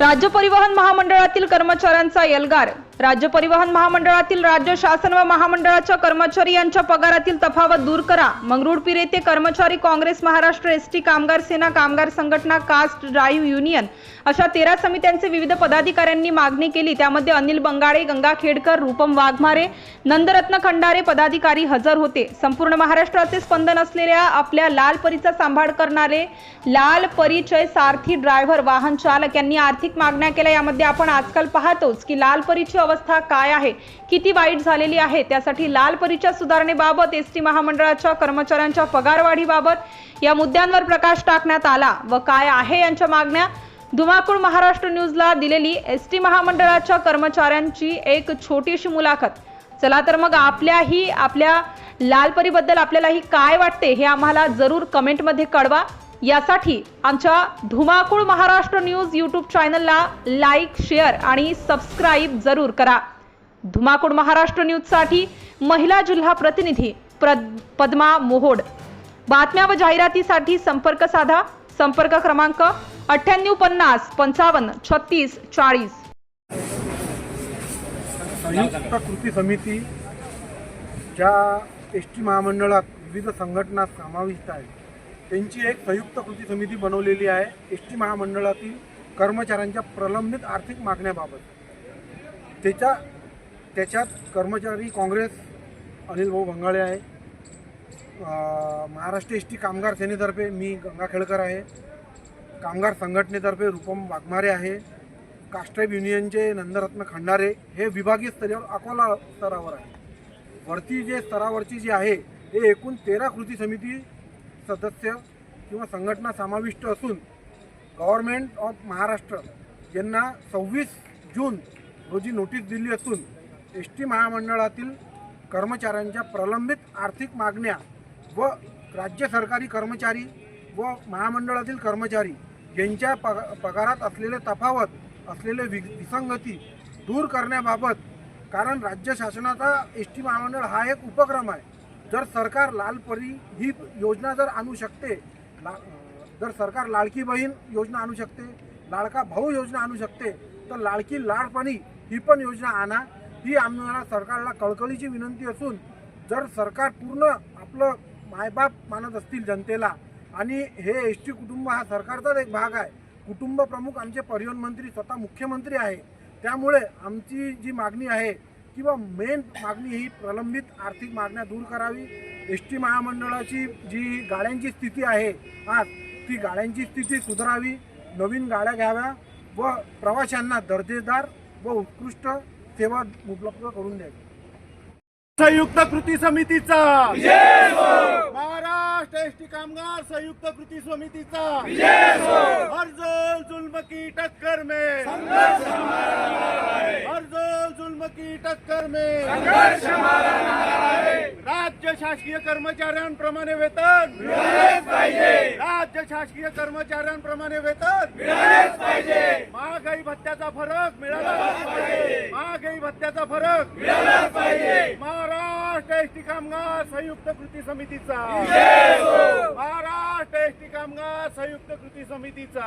राज्य परिवहन महामंडळातील कर्मचाऱ्यांचा एल्गार राज्य परिवहन महामंडळातील राज्य शासन व महामंडळाच्या कर्मचारी यांच्या पगारातील तफावत दूर करा. मंगरुळपीर येथे कर्मचारी काँग्रेस महाराष्ट्र एसटी कामगार सेना कामगार संघटना कास्ट ड्राईव्ह युनियन अशा तेरा समित्यांचे विविध पदाधिकाऱ्यांनी मागणी केली. त्यामध्ये अनिल बंगाळे गंगा खेडकर रूपम वाघमारे नंदरत्न खंडारे पदाधिकारी हजर होते. संपूर्ण महाराष्ट्राचे स्पंदन असलेल्या आपल्या लाल परीचा सांभाळ करणारे लाल परिचय सारथी ड्रायव्हर वाहन चालक यांनी आर्थिक मागण्या केल्या. यामध्ये आपण आजकाल पाहतोच की लाल परीची अवस्था काय आहे? किती वाईट झालेली आहे? त्यासाठी लाल परीच्या सुधारणेबाबत एस टी महामंडळाच्या कर्मचाऱ्यांच्या पगारवाढीबाबत या मुद्द्यांवर प्रकाश टाकण्यात आला व काय आहे यांच्या मागण्या? धुमाकूळ महाराष्ट्र न्यूजला दिलेली एस टी महामंडळाच्या कर्मचाऱ्यांची एक छोटीशी मुलाखत. चला तर मग आपल्याही आपल्या लालपरीबद्दल आपल्यालाही काय वाटते हे आम्हाला जरूर कमेंटमध्ये कळवा. यासाठी आमच्या धुमाकूळ महाराष्ट्र न्यूज यूट्यूब चॅनलला लाईक शेअर आणि सबस्क्राईब जरूर करा. धुमाकूळ महाराष्ट्र न्यूजसाठी महिला जिल्हा प्रतिनिधी पद्मा मोहोड. बातम्या व जाहिरातीसाठी संपर्क साधा. संपर्क क्रमांक अठ्ठ्याण्णव पन्नास पंचावन्न छत्तीस चाळीस. संयुक्त कृती समिती ज्या एस टी महामंडळात विविध संघटना समाविष्ट आहेत त्यांची एक संयुक्त कृती समिती बनवलेली आहे. एस टी महामंडळातील कर्मचाऱ्यांच्या प्रलंबित आर्थिक मागण्याबाबत. त्याच्या त्याच्यात कर्मचारी काँग्रेस अनिल भाऊ भंगाळे आहे. महाराष्ट्र एस टी कामगार सेनेतर्फे मी गंगाखेडकर आहे. कामगार संघटनेतर्फे रूपम वाघमारे आहे. कास्ट्राईब युनियनचे नंदरत्न खंडारे हे विभागीय स्तरावर अकोला स्तरावर आहे. वरती जे स्तरावरची जी आहे हे एकूण तेरा कृती समिती सदस्य किंवा संघटना समाविष्ट असून गव्हर्मेंट ऑफ महाराष्ट्र यांना सव्वीस जून रोजी नोटीस दिली असून एस टी महामंडळातील कर्मचाऱ्यांच्या प्रलंबित आर्थिक मागण्या व राज्य सरकारी कर्मचारी व महामंडळातील कर्मचारी यांच्या पग पगारात असलेले तफावत असलेले वि विसंगती दूर करण्याबाबत कारण राज्य शासनाचा एस टी महामंडळ हा एक उपक्रम आहे. जर सरकार लालपरी ही योजना जर आणू शकते ला जर सरकार लाडकी बहीण योजना आणू शकते लाडका भाऊ योजना आणू शकते तर लाडकी लाडपणी ही पण योजना आणा. ही आम्हाला सरकारला कळकळीची विनंती असून जर सरकार पूर्ण आपलं मायबाप मानत असतील जनतेला आणि हे एस टी कुटुंब हा सरकारचाच एक भाग आहे. कुटुंब प्रमुख आमचे परिवहन मंत्री स्वतः मुख्यमंत्री आहे. त्यामुळे आमची जी मागणी आहे किंवा मेन मागणी ही प्रलंबित आर्थिक मागण्या दूर करावी. एस टी महामंडळाची जी गाड्यांची स्थिती आहे आज ती गाड्यांची स्थिती सुधारावी. नवीन गाड्या घ्याव्या व प्रवाशांना दर्जेदार व उत्कृष्ट सेवा उपलब्ध करून द्यावी. संयुक्त कृती समितीचा. महाराष्ट्र एसटी कामगार संयुक्त कृती समितीचा. हर जोल जुल्म की टक्कर में. टक्कर में राज्य शासकीय कर्मचाऱ्यांप्रमाणे वेतन. राज्य शासकीय कर्मचाऱ्यांप्रमाणे वेतन. महागाई भत्त्याचा फरक मिळाला पाहिजे. महागाई भत्त्याचा फरक महाराष्ट्र एसटी कामगार संयुक्त कृती समितीचा. महाराष्ट्र एसटी कामगार संयुक्त कृती समितीचा.